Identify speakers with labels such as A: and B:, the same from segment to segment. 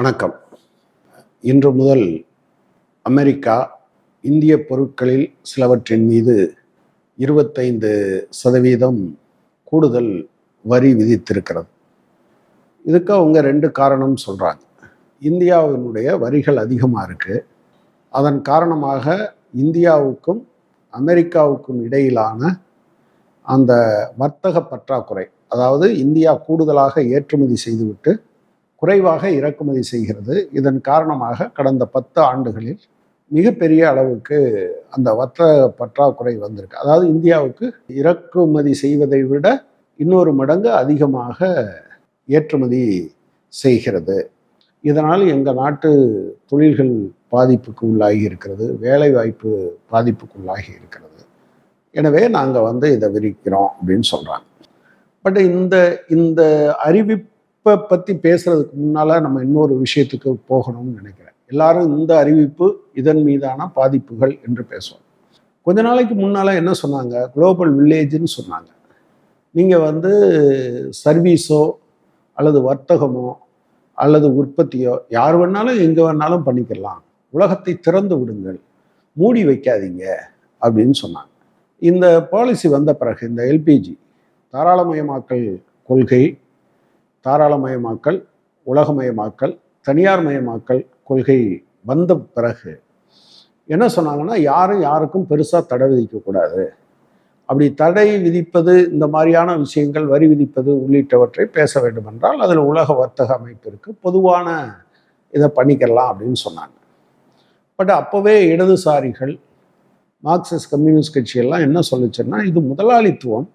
A: வணக்கம். இன்று முதல் அமெரிக்கா இந்திய பொருட்களில் சிலவற்றின் மீது இருபத்தைந்து சதவீதம் கூடுதல் வரி விதித்திருக்கிறது. இதுக்கு அவங்க ரெண்டு காரணம் சொல்கிறாங்க இந்தியாவினுடைய வரிகள் அதிகமாக இருக்குது அதன் காரணமாக இந்தியாவுக்கும் அமெரிக்காவுக்கும் இடையிலான அந்த வர்த்தக பற்றாக்குறை அதாவது இந்தியா கூடுதலாக ஏற்றுமதி செய்துவிட்டு குறைவாக இறக்குமதி செய்கிறது. இதன் காரணமாக கடந்த பத்து ஆண்டுகளில் மிகப்பெரிய அளவுக்கு அந்த வர்த்தக பற்றாக்குறை வந்திருக்கு. அதாவது இந்தியாவுக்கு இறக்குமதி செய்வதை விட இன்னொரு மடங்கு அதிகமாக ஏற்றுமதி செய்கிறது. இதனால் எங்கள் நாட்டு தொழில்கள் பாதிப்புக்கு உள்ளாகி இருக்கிறது. வேலைவாய்ப்பு பாதிப்புக்கு உள்ளாகி இருக்கிறது. எனவே நாங்கள் வந்து இதை விரிக்கிறோம் அப்படின்னு சொல்கிறாங்க பட் இந்த இந்த அறிவிப்பு இப்போ பற்றி பேசுறதுக்கு முன்னால் நம்ம இன்னொரு விஷயத்துக்கு போகணும்னு நினைக்கிறேன். எல்லாரும் இந்த அறிவிப்பு இதன் மீதான பாதிப்புகள் என்று பேசுவோம். கொஞ்ச நாளைக்கு முன்னால் என்ன சொன்னாங்க? குளோபல் வில்லேஜ்னு சொன்னாங்க. நீங்கள் வந்து சர்வீஸோ அல்லது வர்த்தகமோ அல்லது உற்பத்தியோ யார் வேணாலும் எங்கே வேணாலும் பண்ணிக்கலாம். உலகத்தை திறந்து விடுங்கள். மூடி வைக்காதீங்க அப்படின்னு சொன்னாங்க. இந்த பாலிசி வந்த பிறகு இந்த எல்பிஜி தாராளமயமாக்கல் கொள்கை தாராளமயமாக்கல் உலகமயமாக்கல் தனியார் மயமாக்கல் கொள்கை வந்த பிறகு என்ன சொன்னாங்கன்னா யாரும் யாருக்கும் பெருசாக தடை விதிக்கக்கூடாது அப்படி தடை விதிப்பது இந்த மாதிரியான விஷயங்கள் வரி விதிப்பது உள்ளிட்டவற்றை பேச வேண்டும் என்றால் அதில் உலக வர்த்தக அமைப்பிற்கு பொதுவான இதை பண்ணிக்கலாம் அப்படின்னு சொன்னாங்க. பட் அப்போவே இடதுசாரிகள் மார்க்சிஸ்ட் கம்யூனிஸ்ட் கட்சியெல்லாம் என்ன சொல்லுச்சுன்னா இது முதலாளித்துவம்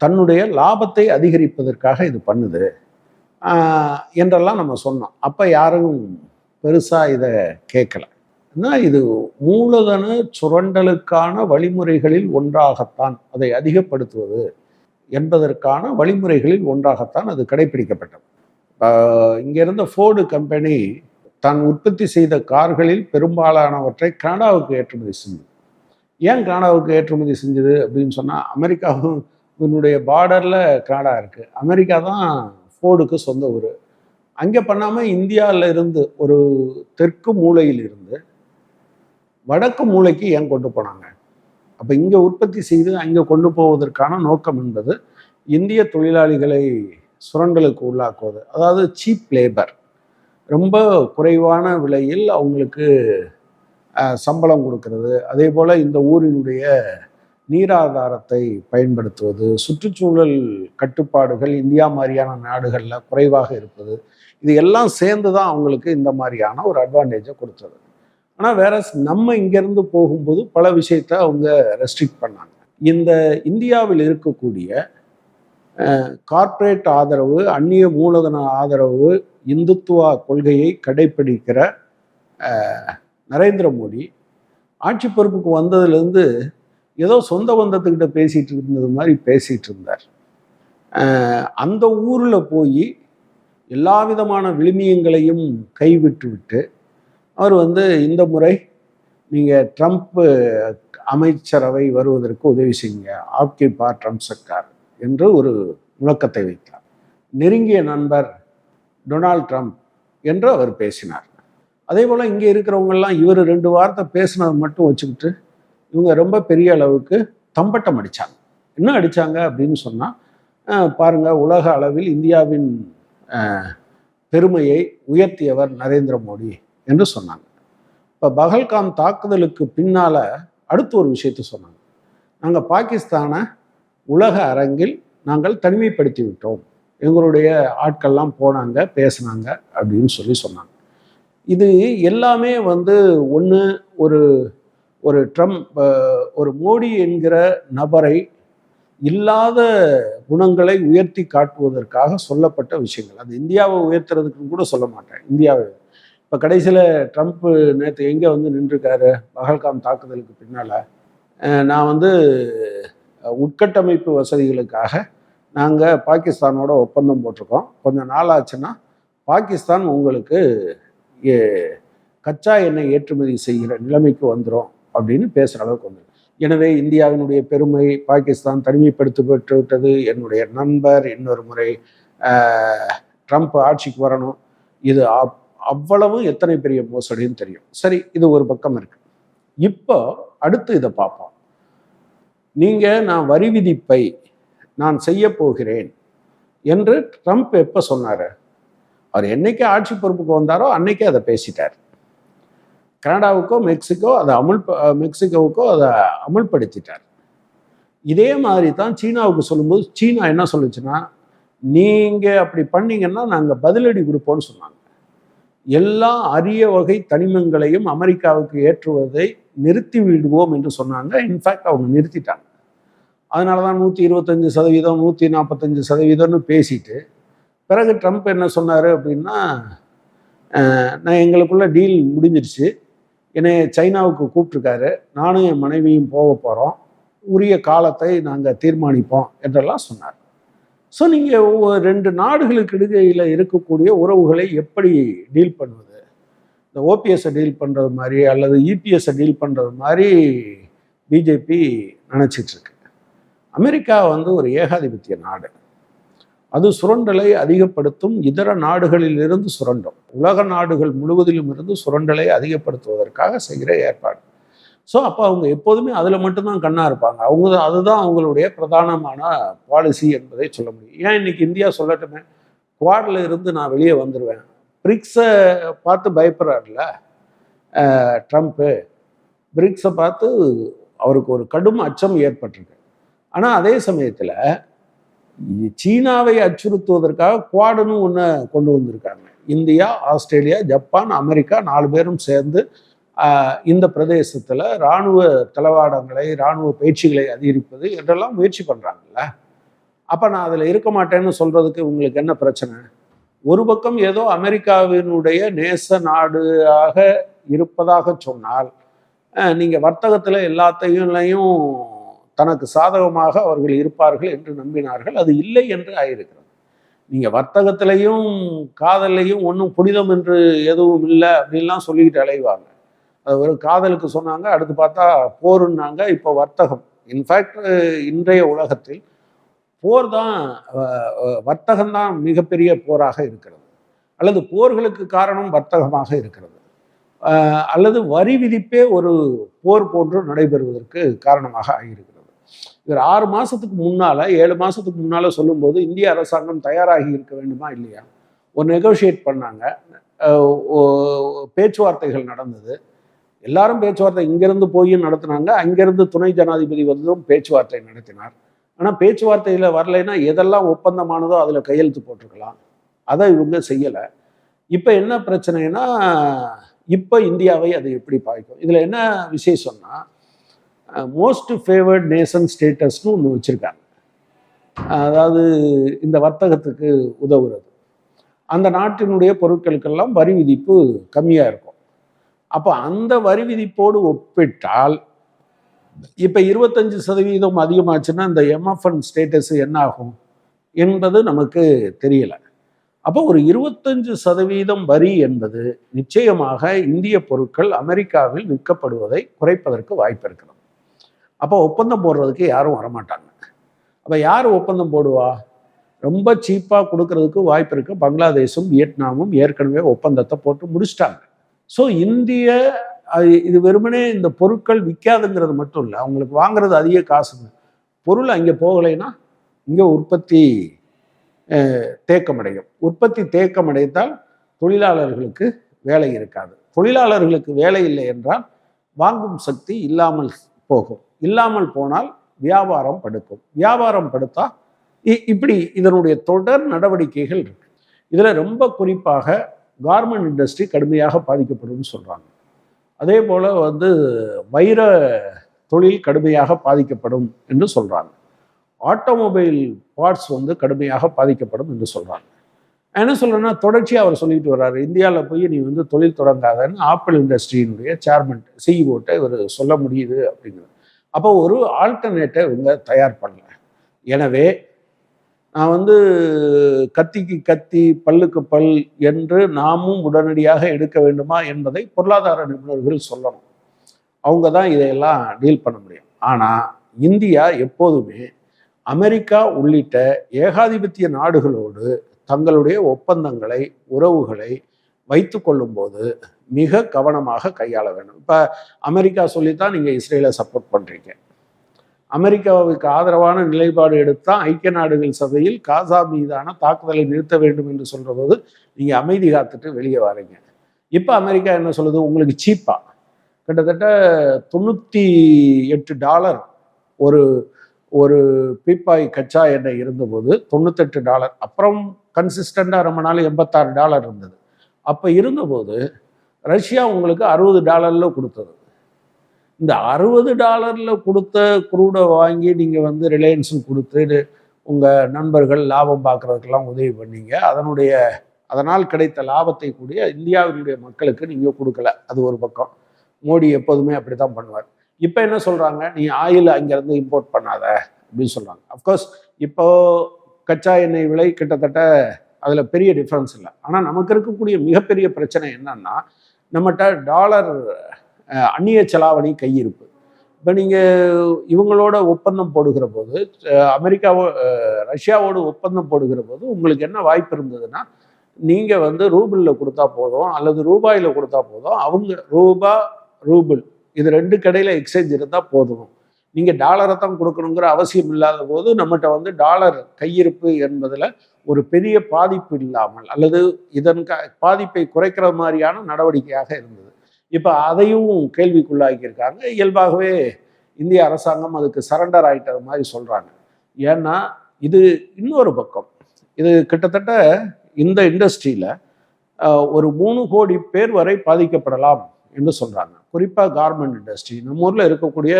A: தன்னுடைய லாபத்தை அதிகரிப்பதற்காக இது பண்ணுது. என்றெல்லாம் நம்ம சொன்னோம். அப்போ யாரும் பெருசாக இதை கேட்கலன்னா இது மூலதன சுரண்டலுக்கான வழிமுறைகளில் ஒன்றாகத்தான் அதை அதிகப்படுத்துவது என்பதற்கான வழிமுறைகளில் ஒன்றாகத்தான் அது கடைபிடிக்கப்பட்டது இங்கே இருந்த ஃபோர்டு கம்பெனி தான் உற்பத்தி செய்த கார்களில் பெரும்பாலானவற்றை கனடாவுக்கு ஏற்றுமதி செஞ்சது. ஏன் கனடாவுக்கு ஏற்றுமதி செஞ்சது அப்படின்னு சொன்னால் அமெரிக்காவும் இதனுடைய பார்டரில் கனடா இருக்குது அமெரிக்கா தான் ஃபோர்டுக்கு சொந்த ஊர். அங்கே பண்ணாமல் இந்தியாவில் இருந்து ஒரு தெற்கு மூலையில் இருந்து வடக்கு மூலைக்கு ஏன் கொண்டு போனாங்க? அப்போ இங்கே உற்பத்தி செய்து அங்கே கொண்டு போவதற்கான நோக்கம் என்பது இந்திய தொழிலாளிகளை சுரண்டலுக்கு உள்ளாக்குவது. அதாவது சீப் லேபர் ரொம்ப குறைவான விலையில் அவங்களுக்கு சம்பளம் கொடுக்கறது. அதே போல் இந்த ஊரினுடைய நீராதாரத்தை பயன்படுத்துவது சுற்றுச்சூழல் கட்டுப்பாடுகள் இந்தியா மாதிரியான நாடுகளில் குறைவாக இருப்பது இது எல்லாம் சேர்ந்து தான் அவங்களுக்கு இந்த மாதிரியான ஒரு அட்வான்டேஜை கொடுத்தது. ஆனால் வேற நம்ம இங்கேருந்து போகும்போது பல விஷயத்த அவங்க ரெஸ்ட்ரிக்ட் பண்ணாங்க. இந்த இந்தியாவில் இருக்கக்கூடிய கார்ப்பரேட் ஆதரவு அந்நிய மூலதன ஆதரவு இந்துத்துவா கொள்கையை கடைப்பிடிக்கிற நரேந்திர மோடி ஆட்சி பொறுப்புக்கு வந்ததுலேருந்து ஏதோ சொந்த பந்தத்துக்கிட்ட பேசிகிட்டு இருந்தது மாதிரி பேசிகிட்டு இருந்தார். அந்த ஊரில் போய் எல்லா விதமான விழுமியங்களையும் கைவிட்டு விட்டு அவர் வந்து இந்த முறை நீங்கள் ட்ரம்ப்பு அமைச்சரவை வருவதற்கு உதவி செய்யுங்க. ஆப்கே பா ட்ரம்ப் சர்க்கார் என்று ஒரு முழக்கத்தை வைத்தார். நெருங்கிய நண்பர் டொனால்ட் ட்ரம்ப் என்று அவர் பேசினார். அதே போல் இங்கே இருக்கிறவங்கெல்லாம் இவர் ரெண்டு வார்த்தை பேசினதை மட்டும் வச்சுக்கிட்டு இவங்க ரொம்ப பெரிய அளவுக்கு தம்பட்டம் அடித்தாங்க என்ன அடித்தாங்க அப்படின்னு சொன்னால் பாருங்கள் உலக அளவில் இந்தியாவின் பெருமையை உயர்த்தியவர் நரேந்திர மோடி என்று சொன்னாங்க. இப்போ பகல்காம் தாக்குதலுக்கு பின்னால் அடுத்து ஒரு விஷயத்தை சொன்னாங்க. நாங்கள் பாகிஸ்தானை உலக அரங்கில் நாங்கள் தனிமைப்படுத்தி விட்டோம். எங்களுடைய ஆட்கள்லாம் போனாங்க பேசுனாங்க அப்படின்னு சொல்லி சொன்னாங்க. இது எல்லாமே வந்து ஒன்று ஒரு ஒரு ட்ரம்ப் ஒரு மோடி என்கிற நபரை இல்லாத குணங்களை உயர்த்தி காட்டுவதற்காக சொல்லப்பட்ட விஷயங்கள். அது இந்தியாவை உயர்த்துறதுக்கு கூட சொல்ல மாட்டேன். இந்தியாவை. இப்போ கடைசியில் ட்ரம்ப் நேற்று எங்கே வந்து நின்றுருக்காரு? பகல்காம் தாக்குதலுக்கு பின்னால். நான் வந்து உட்கட்டமைப்பு வசதிகளுக்காக நாங்கள் பாகிஸ்தானோட ஒப்பந்தம் போட்டிருக்கோம். கொஞ்சம் நாள் ஆச்சுன்னா பாகிஸ்தான் உங்களுக்கு கச்சா எண்ணெய் ஏற்றுமதி செய்கிற நிலைமைக்கு வந்துடும் அப்படின்னு பேசுகிற அளவுக்கு வந்து எனவே இந்தியாவினுடைய பெருமை பாகிஸ்தான் தனிமைப்படுத்தி பெற்று விட்டது. என்னுடைய நண்பர் இன்னொரு முறை ட்ரம்ப் ஆட்சிக்கு வரணும். இது அப் அவ்வளவும் எத்தனை பெரிய மோசடின்னு தெரியும். சரி இது ஒரு பக்கம் இருக்கு. இப்போ அடுத்து இதை பார்ப்போம். நீங்கள் நான் வரி விதிப்பை நான் செய்ய போகிறேன் என்று ட்ரம்ப் எப்போ சொன்னார்? அவர் என்னைக்கு ஆட்சி பொறுப்புக்கு வந்தாரோ அன்னைக்கே அதை பேசிட்டார். கனடாவுக்கோ மெக்சிகோ அதை அமுல் மெக்சிகோவுக்கோ அதை அமுல்படுத்திட்டார். இதே மாதிரி தான் சீனாவுக்கு சொல்லும்போது சீனா என்ன சொல்லுச்சுன்னா நீங்கள் அப்படி பண்ணீங்கன்னா நாங்கள் பதிலடி கொடுப்போம்னு சொன்னாங்க. எல்லா அரிய வகை தனிமங்களையும் அமெரிக்காவுக்கு ஏற்றுவதை நிறுத்தி விடுவோம் என்று சொன்னாங்க. இன்ஃபேக்ட் அவங்க நிறுத்திட்டாங்க. அதனால தான் நூற்றி இருபத்தஞ்சி சதவீதம் நூற்றி நாற்பத்தஞ்சு சதவீதம்னு பேசிட்டு பிறகு ட்ரம்ப் என்ன சொன்னார் அப்படின்னா நான் எங்களுக்குள்ள டீல் முடிஞ்சிருச்சு. என்னை சைனாவுக்கு கூப்பிட்ருக்காரு நானும் என் மனைவியும் போக போகிறோம் உரிய காலத்தை நாங்கள் தீர்மானிப்போம் என்றெல்லாம் சொன்னார். ஸோ நீங்கள் ரெண்டு நாடுகளுக்கு இடுகையில் இருக்கக்கூடிய உறவுகளை எப்படி டீல் பண்ணுவது? இந்த ஓபிஎஸ்ஸை டீல் பண்ணுறது மாதிரி அல்லது இபிஎஸ்ஸை டீல் பண்ணுறது மாதிரி பிஜேபி நினச்சிட்ருக்கு அமெரிக்கா வந்து ஒரு ஏகாதிபத்திய நாடு. அது சுரண்டலை அதிகப்படுத்தும் இதர நாடுகளிலிருந்து சுரண்டும். உலக நாடுகள் முழுவதிலும் இருந்து சுரண்டலை அதிகப்படுத்துவதற்காக செய்கிற ஏற்பாடு. ஸோ அப்போ அவங்க எப்போதுமே அதில் மட்டும்தான் கண்ணாக இருப்பாங்க. அவங்க தான் அதுதான் அவங்களுடைய பிரதானமான பாலிசி என்பதை சொல்ல முடியும். ஏன் இன்னைக்கு இந்தியா சொல்லட்டுமே? குவாடில் இருந்து நான் வெளியே வந்துடுவேன் பிரிக்ஸை பார்த்து பயப்படுறாருல ட்ரம்ப்பு பிரிக்ஸை பார்த்து அவருக்கு ஒரு கடும் அச்சம் ஏற்பட்டிருக்கு. ஆனால் அதே சமயத்தில் சீனாவை அச்சுறுத்துவதற்காக குவாடுன்னு ஒன்று கொண்டு வந்திருக்காங்க. இந்தியா ஆஸ்திரேலியா ஜப்பான் அமெரிக்கா நாலு பேரும் சேர்ந்து இந்த பிரதேசத்தில் இராணுவ தளவாடங்களை இராணுவ பயிற்சிகளை அதிகரிப்பது என்றெல்லாம் முயற்சி பண்ணுறாங்கல்ல அப்போ நான் அதில் இருக்க மாட்டேன்னு சொல்கிறதுக்கு உங்களுக்கு என்ன பிரச்சனை? ஒரு பக்கம் ஏதோ அமெரிக்காவினுடைய நேச நாடாக இருப்பதாக சொன்னால் நீங்கள் வர்த்தகத்தில் எல்லாத்தையும் தனக்கு சாதகமாக அவர்கள் இருப்பார்கள் என்று நம்பினார்கள். அது இல்லை என்று ஆயிருக்கிறது. நீங்கள் வர்த்தகத்திலையும் காதல்லையும் ஒன்றும் புனிதம் என்று எதுவும் இல்லை அப்படின்லாம் சொல்லிக்கிட்டு அலைவாங்க. அது ஒரு காதலுக்கு சொன்னாங்க அடுத்து பார்த்தா போருன்னாங்க இப்போ வர்த்தகம். இன்ஃபேக்ட் இன்றைய உலகத்தில் போர் தான் வர்த்தகம்தான் மிகப்பெரிய போராக இருக்கிறது. அல்லது போர்களுக்கு காரணம் வர்த்தகமாக இருக்கிறது. அல்லது வரி விதிப்பே ஒரு போர் போன்று நடைபெறுவதற்கு காரணமாக ஆகியிருக்கு இவர் ஆறு மாதத்துக்கு முன்னால் ஏழு மாதத்துக்கு முன்னால் சொல்லும்போது இந்திய அரசாங்கம் தயாராகி இருக்க வேண்டுமா இல்லையா? ஒரு நெகோஷியேட் பண்ணாங்க. பேச்சுவார்த்தைகள் நடந்தது. எல்லாரும் பேச்சுவார்த்தை இங்கேருந்து போய் நடத்தினாங்க. அங்கேருந்து துணை ஜனாதிபதி வந்தும் பேச்சுவார்த்தை நடத்தினார். ஆனால் பேச்சுவார்த்தையில் வரலைன்னா எதெல்லாம் ஒப்பந்தமானதோ அதில் கையெழுத்து போட்டிருக்கலாம். அதை இவங்க செய்யலை. இப்போ என்ன பிரச்சனைனா இப்போ இந்தியாவை அது எப்படி பாய்க்கும்? இதில் என்ன விசேஷம்னா மோஸ்ட் ஃபேவர்ட் நேஷன் ஸ்டேட்டஸ்னு ஒன்று வச்சுருக்காங்க. அதாவது இந்த வர்த்தகத்துக்கு உதவுறது. அந்த நாட்டினுடைய பொருட்களுக்கெல்லாம் வரி விதிப்பு கம்மியாக இருக்கும். அப்போ அந்த வரி விதிப்போடு ஒப்பிட்டால் இப்போ இருபத்தஞ்சு சதவீதம் அதிகமாச்சுன்னா இந்த எம்எஃப்என் ஸ்டேட்டஸ் என்ன ஆகும் என்பது நமக்கு தெரியலை. அப்போ ஒரு இருபத்தஞ்சு சதவீதம் வரி என்பது நிச்சயமாக இந்திய பொருட்கள் அமெரிக்காவில் விற்கப்படுவதை குறைப்பதற்கு வாய்ப்பு இருக்கிறது. அப்போ ஒப்பந்தம் போடுறதுக்கு யாரும் வரமாட்டாங்க. அப்போ யார் ஒப்பந்தம் போடுவா? ரொம்ப சீப்பாக கொடுக்கறதுக்கு வாய்ப்பு இருக்கு. பங்களாதேஷும் வியட்நாமும் ஏற்கனவே ஒப்பந்தத்தை போட்டு முடிச்சிட்டாங்க. ஸோ இந்திய இது வெறுமனே இந்த பொருட்கள் விற்காதுங்கிறது மட்டும் இல்லை. அவங்களுக்கு வாங்குறது அதிக காசுங்க. பொருள் அங்கே போகலைன்னா இங்கே உற்பத்தி தேக்கமடையும். உற்பத்தி தேக்கமடைத்தால் தொழிலாளர்களுக்கு வேலை இருக்காது. தொழிலாளர்களுக்கு வேலை இல்லை என்றால் வாங்கும் சக்தி இல்லாமல் போகும். இல்லாமல் போனால் வியாபாரம் படுக்கும் வியாபாரம் படுத்தா இ- இப்படி இதனுடைய தொடர் நடவடிக்கைகள் இருக்கு. இதில் ரொம்ப குறிப்பாக கார்மெண்ட் இண்டஸ்ட்ரி கடுமையாக பாதிக்கப்படும் சொல்கிறாங்க அதே போல் வந்து வைர தொழில் கடுமையாக பாதிக்கப்படும் என்று சொல்கிறாங்க ஆட்டோமொபைல் பார்ட்ஸ் வந்து கடுமையாக பாதிக்கப்படும் என்று சொல்கிறாங்க என்ன சொல்கிறேன்னா தொடர்ச்சியாக அவர் சொல்லிட்டு வர்றாரு. இந்தியாவில் போய் நீ வந்து தொழில் தொடங்காதன்னு ஆப்பிள் இண்டஸ்ட்ரியினுடைய சேர்மன் சிஇஓட்ட இவர் சொல்ல முடியுது அப்படிங்கிறது அப்போ ஒரு ஆல்டர்னேட்டை இவங்க தயார் பண்ணல. எனவே நான் வந்து கத்திக்கு கத்தி பல்லுக்கு பல் என்று நாமும் உடனடியாக எடுக்க வேண்டுமா என்பதை பொருளாதார நிபுணர்கள் சொல்லணும். அவங்க தான் இதையெல்லாம் டீல் பண்ண முடியும். ஆனால் இந்தியா எப்போதுமே அமெரிக்கா உள்ளிட்ட ஏகாதிபத்திய நாடுகளோடு தங்களுடைய ஒப்பந்தங்களை உறவுகளை வைத்து கொள்ளும்போது மிக கவனமாக கையாள வேண்டும். இப்போ அமெரிக்கா சொல்லித்தான் நீங்கள் இஸ்ரேலை சப்போர்ட் பண்ணுறீங்க அமெரிக்காவுக்கு ஆதரவான நிலைப்பாடு எடுத்தால் ஐக்கிய நாடுகள் சபையில் காசா மீதான தாக்குதலை நிறுத்த வேண்டும் என்று சொல்கிற போது நீங்கள் அமைதி காத்துட்டு வெளியே வரீங்க. இப்போ அமெரிக்கா என்ன சொல்லுது? உங்களுக்கு சீப்பா. கிட்டத்தட்ட தொண்ணூற்றி எட்டு டாலர் ஒரு ஒரு பீப்பாய் கச்சா எண்ணெய் இருந்தபோது தொண்ணூத்தெட்டு டாலர். அப்புறம் கன்சிஸ்டண்டாக ரொம்ப நாள் எண்பத்தாறு டாலர் இருந்தது. அப்போ இருந்தபோது ரஷ்யா உங்களுக்கு அறுபது டாலரில் கொடுத்தது. இந்த அறுபது டாலரில் கொடுத்த குரூடை வாங்கி நீங்கள் வந்து ரிலையன்ஸுக்கு கொடுத்து உங்கள் நண்பர்கள் லாபம் பார்க்குறதுக்கெல்லாம் உதவி பண்ணீங்க. அதனுடைய அதனால் கிடைத்த லாபத்தை கூடிய இந்தியாவினுடைய மக்களுக்கு நீங்கள் கொடுக்கல. அது ஒரு பக்கம். மோடி எப்போதுமே அப்படி தான் பண்ணுவார். இப்போ என்ன சொல்கிறாங்க நீ ஆயில் அங்கேருந்து இம்போர்ட் பண்ணாத அப்படின்னு சொல்கிறாங்க அஃப்கோர்ஸ் இப்போ கச்சா எண்ணெய் விலை கிட்டத்தட்ட அதில் பெரிய டிஃப்ரென்ஸ் இல்லை. ஆனால் நமக்கு இருக்கக்கூடிய மிகப்பெரிய பிரச்சனை என்னன்னா நம்மகிட்ட டாலர் அந்நிய செலாவணி கையிருப்பு. இப்போ நீங்கள் இவங்களோட ஒப்பந்தம் போடுகிற போது அமெரிக்காவோ ரஷ்யாவோட ரஷ்யாவோடு ஒப்பந்தம் போடுகிற போது உங்களுக்கு என்ன வாய்ப்பு இருந்ததுன்னா நீங்கள் வந்து ரூபிளில் கொடுத்தா போதும் அல்லது ரூபாயில் கொடுத்தா போதும் அவங்க ரூபா ரூபிள் இது ரெண்டு கடையில் எக்ஸ்சேஞ்ச் இருந்தால் போதும். நீங்கள் டாலரை தான் கொடுக்கணுங்கிற அவசியம் இல்லாத போது நம்மகிட்ட வந்து டாலர் கையிருப்பு என்பதில் ஒரு பெரிய பாதிப்பு இல்லாமல் அல்லது இதன் க பாதிப்பை குறைக்கிற மாதிரியான நடவடிக்கையாக இருந்தது. இப்போ அதையும் கேள்விக்குள்ளாக்கியிருக்காங்க. இயல்பாகவே இந்திய அரசாங்கம் அதுக்கு சரண்டர் ஆயிட்டது மாதிரி சொல்கிறாங்க ஏன்னா இது இன்னொரு பக்கம். இது கிட்டத்தட்ட இந்த இண்டஸ்ட்ரியில் ஒரு மூணு கோடி பேர் வரை பாதிக்கப்படலாம் என்று சொல்கிறாங்க குறிப்பாக கார்மெண்ட் இண்டஸ்ட்ரி நம்ம ஊரில் இருக்கக்கூடிய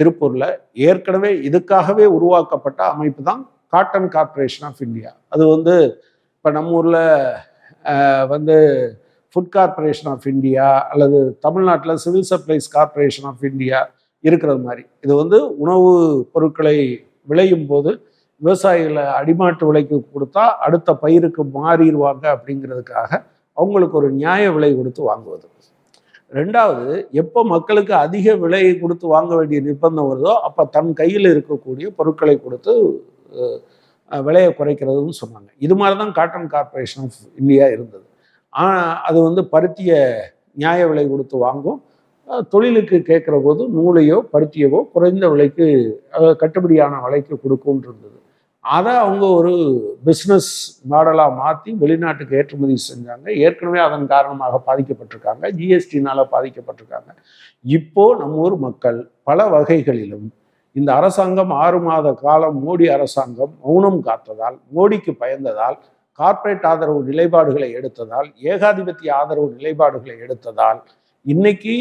A: திருப்பூரில் ஏற்கனவே இதுக்காகவே உருவாக்கப்பட்ட அமைப்பு தான் காட்டன் கார்ப்பரேஷன் ஆஃப் இந்தியா. அது வந்து இப்போ நம்ம ஊரில் வந்து ஃபுட் கார்ப்பரேஷன் ஆஃப் இந்தியா அல்லது தமிழ்நாட்டில் civil supplies corporation of India இருக்கிறது மாதிரி. இது வந்து உணவு பொருட்களை விளையும் போது விவசாயிகளை அடிமாட்டு விலைக்கு கொடுத்தா அடுத்த பயிருக்கு மாறிடுவாங்க அப்படிங்கிறதுக்காக அவங்களுக்கு ஒரு நியாய விலை கொடுத்து வாங்குவது. ரெண்டாவது எப்போ மக்களுக்கு அதிக விலையை கொடுத்து வாங்க வேண்டிய நிர்பந்தம் வருதோ அப்போ தன் கையில் இருக்கக்கூடிய பொருட்களை கொடுத்து விலையை குறைக்கிறதுன்னு சொன்னாங்க. இது மாதிரி தான் காட்டன் கார்ப்பரேஷன் ஆஃப் இந்தியா இருந்தது. ஆனால் அது வந்து பருத்தியை நியாய விலை கொடுத்து வாங்கும். தொழிலுக்கு கேட்குற போது நூலையோ பருத்தியவோ குறைந்த விலைக்கு கட்டுப்படியான விலைக்கு கொடுக்கும்னு இருந்தது அதை அவங்க ஒரு பிஸ்னஸ் மாடலாக மாற்றி வெளிநாட்டுக்கு ஏற்றுமதி செஞ்சாங்க. ஏற்கனவே அதன் காரணமாக பாதிக்கப்பட்டிருக்காங்க. ஜிஎஸ்டினால் பாதிக்கப்பட்டிருக்காங்க. இப்போது நம்ம ஊர் மக்கள் பல வகைகளிலும் இந்த அரசாங்கம் ஆறு மாத காலம் மோடி அரசாங்கம் மௌனம் காத்ததால் மோடிக்கு பயந்ததால் கார்ப்பரேட் ஆதரவு நிலைப்பாடுகளை எடுத்ததால் ஏகாதிபத்திய ஆதரவு நிலைப்பாடுகளை எடுத்ததால் இன்னைக்கு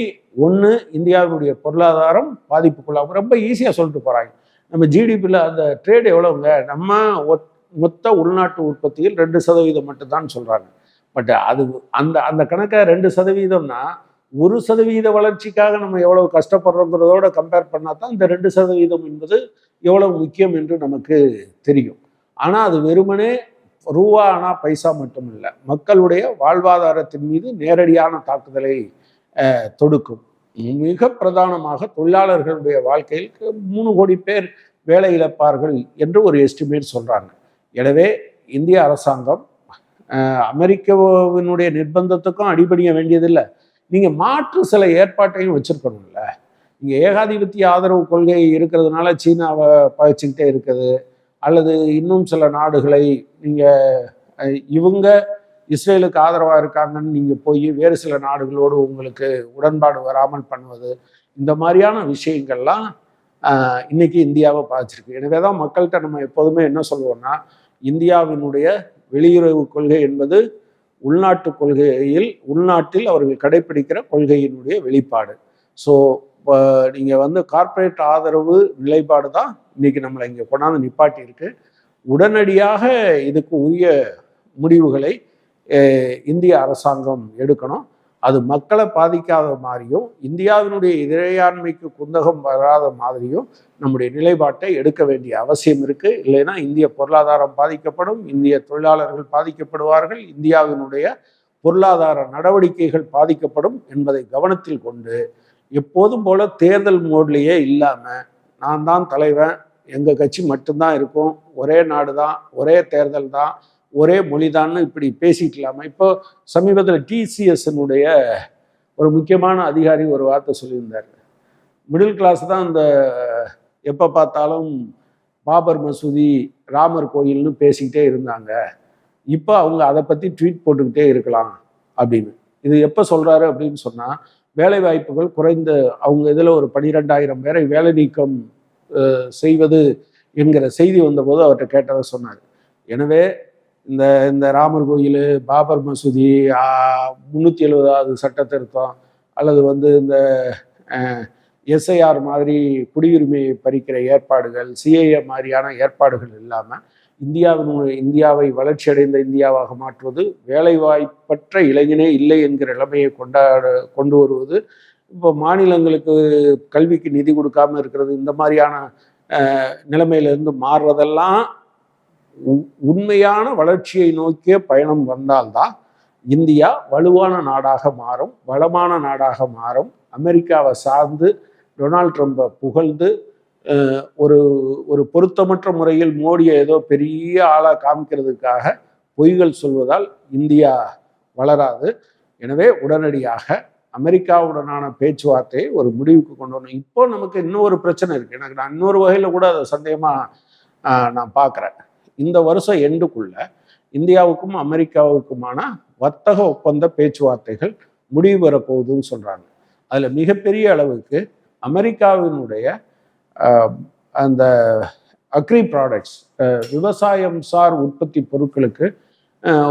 A: ஒன்று இந்தியாவினுடைய பொருளாதாரம் பாதிப்புக்குள்ளாகும். ரொம்ப ஈஸியாக சொல்லிட்டு போகிறாங்க நம்ம ஜிடிபியில் அந்த ட்ரேட் எவ்வளோங்க நம்ம ஒத்- மொத்த உள்நாட்டு உற்பத்தியில் ரெண்டு சதவீதம் மட்டும்தான் சொல்கிறாங்க பட் அது அந்த அந்த கணக்கை ரெண்டு சதவீதம்னா ஒரு சதவீத வளர்ச்சிக்காக நம்ம எவ்வளவு கஷ்டப்படுறோங்கிறதோட கம்பேர் பண்ணால் தான் இந்த ரெண்டு சதவீதம் என்பது எவ்வளவு முக்கியம் என்று நமக்கு தெரியும். ஆனால் அது வெறுமனே ரூபா ஆனால் பைசா மட்டும் இல்லை மக்களுடைய வாழ்வாதாரத்தின் மீது நேரடியான தாக்குதலை தொடுக்கும். மிக பிரதானமாக தொழிலாளர்களுடைய வாழ்க்கையில் மூணு கோடி பேர் வேலை இழப்பார்கள் என்று ஒரு எஸ்டிமேட் சொல்கிறாங்க எனவே இந்திய அரசாங்கம் அமெரிக்காவினுடைய நிர்பந்தத்துக்கும் அடிபணிய வேண்டியதில்லை. நீங்கள் மாற்று சில ஏற்பாட்டையும் வச்சுருக்கணும்ல. இங்கே ஏகாதிபத்திய ஆதரவு கொள்கை இருக்கிறதுனால சீனாவை பகிச்சுக்கிட்டே இருக்குது. அல்லது இன்னும் சில நாடுகளை நீங்கள் இவங்க இஸ்ரேலுக்கு ஆதரவாக இருக்காங்கன்னு நீங்கள் போய் வேறு சில நாடுகளோடு உங்களுக்கு உடன்பாடு வராமல் பண்ணுவது இந்த மாதிரியான விஷயங்கள்லாம் இன்னைக்கு இந்தியாவை பாதிச்சிருக்கு. எனவே தான் மக்கள்கிட்ட நம்ம எப்போதுமே என்ன சொல்லுவோம்னா இந்தியாவினுடைய வெளியுறவு கொள்கை என்பது உள்நாட்டு கொள்கையில் உள்நாட்டில் அவர்கள் கடைபிடிக்கிற கொள்கையினுடைய வெளிப்பாடு. ஸோ நீங்கள் வந்து கார்ப்பரேட் ஆதரவு நிலைப்பாடு தான் இன்னைக்கு நம்மளை இங்கே கொண்டாந்து நிப்பாட்டி இருக்கு உடனடியாக இதுக்கு உரிய முடிவுகளை இந்திய அரசாங்கம் எடுக்கணும். அது மக்களை பாதிக்காத மாதிரியும் இந்தியாவினுடைய இறையாண்மைக்கு குந்தகம் வராத மாதிரியும் நம்முடைய நிலைப்பாட்டை எடுக்க வேண்டிய அவசியம் இருக்குது இல்லைன்னா இந்திய பொருளாதாரம் பாதிக்கப்படும் இந்திய தொழிலாளர்கள் பாதிக்கப்படுவார்கள் இந்தியாவினுடைய பொருளாதார நடவடிக்கைகள் பாதிக்கப்படும் என்பதை கவனத்தில் கொண்டு எப்போதும் போல தேர்தல் மோட்லேயே இல்லாமல் நான் தான் தலைவன் எங்கள் கட்சி மட்டும்தான் இருக்கும். ஒரே நாடு தான் ஒரே தேர்தல் தான் ஒரே மொழிதான்னு இப்படி பேசிக்கலாமா? இப்போ சமீபத்தில் டிசிஎஸ்னுடைய ஒரு முக்கியமான அதிகாரி ஒரு வார்த்தை சொல்லியிருந்தார். மிடில் கிளாஸ் தான் இந்த எப்போ பார்த்தாலும் பாபர் மசூதி ராமர் கோயில்னு பேசிக்கிட்டே இருந்தாங்க. இப்போ அவங்க அதை பற்றி ட்வீட் போட்டுக்கிட்டே இருக்கலாம் அப்படின்னு. இது எப்போ சொல்கிறாரு அப்படின்னு சொன்னால் வேலை வாய்ப்புகள் குறைந்த அவங்க இதில் ஒரு பனிரெண்டாயிரம் பேரை வேலை நீக்கம் செய்வது என்கிற செய்தி வந்தபோது அவர்கிட்ட கேட்டதை சொன்னார். எனவே இந்த இந்த ராமர் கோயில் பாபர் மசூதி முந்நூற்றி எழுபதாவது சட்ட திருத்தம் அல்லது வந்து இந்த எஸ்ஐஆர் மாதிரி குடியுரிமையை பறிக்கிற ஏற்பாடுகள் சிஏஏ மாதிரியான ஏற்பாடுகள் இல்லாமல் இந்தியாவின் இந்தியாவை வளர்ச்சியடைந்த இந்தியாவாக மாற்றுவது வேலைவாய்ப்பற்ற இளைஞனே இல்லை என்கிற நிலைமையை கொண்டாட கொண்டு வருவது இப்போ மாநிலங்களுக்கு கல்விக்கு நிதி கொடுக்காம இருக்கிறது இந்த மாதிரியான அஹ், நிலைமையிலிருந்து மாறுறதெல்லாம் உண்மையான வளர்ச்சியை நோக்கிய பயணம் வந்தால்தான் இந்தியா வலுவான நாடாக மாறும் வளமான நாடாக மாறும். அமெரிக்காவை சார்ந்து டொனால்ட் ட்ரம்பை புகழ்ந்து ஒரு ஒரு பொருத்தமற்ற முறையில் மோடியை ஏதோ பெரிய ஆளாக காமிக்கிறதுக்காக பொய்கள் சொல்வதால் இந்தியா வளராது. எனவே உடனடியாக அமெரிக்காவுடனான பேச்சுவார்த்தையை ஒரு முடிவுக்கு கொண்டு வரணும். இப்போ நமக்கு இன்னொரு பிரச்சனை இருக்குது எனக்கு நான் இன்னொரு வகையில் கூட அதை சந்தேகமாக நான் பார்க்குறேன். இந்த வருஷம் எண்டுக்குள்ள இந்தியாவுக்கும் அமெரிக்காவுக்குமான வர்த்தக ஒப்பந்த பேச்சுவார்த்தைகள் முடிவு பெறப்போகுதுன்னு சொல்கிறாங்க அதில் மிகப்பெரிய அளவுக்கு அமெரிக்காவினுடைய அந்த அக்ரி ப்ராடக்ட்ஸ் விவசாயம் சார் உற்பத்தி பொருட்களுக்கு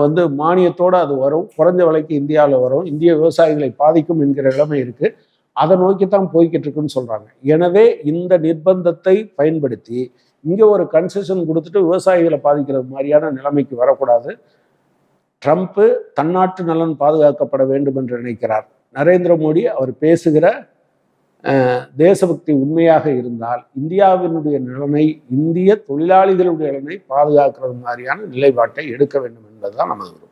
A: வந்து மானியத்தோடு அது வரும். குறைஞ்ச விலைக்கு இந்தியாவில் வரும். இந்திய விவசாயிகளை பாதிக்கும் என்கிற நிலைமை இருக்குது அதை நோக்கி தான் போய்கிட்டு இருக்குன்னு சொல்கிறாங்க எனவே இந்த நிர்பந்தத்தை பயன்படுத்தி இங்கே ஒரு கன்செஷன் கொடுத்துட்டு விவசாயிகளை பாதிக்கிறது மாதிரியான நிலைமைக்கு வரக்கூடாது. ட்ரம்ப்பு தன்னாட்டு நலன் பாதுகாக்கப்பட வேண்டும் என்று நினைக்கிறார். நரேந்திர மோடி அவர் பேசுகிற தேசபக்தி உண்மையாக இருந்தால் இந்தியாவினுடைய நலனை இந்திய தொழிலாளிகளுடைய நிலைமை பாதுகாக்கிறது மாதிரியான நிலைப்பாட்டை எடுக்க வேண்டும் என்பதுதான் நமது விருப்பம்.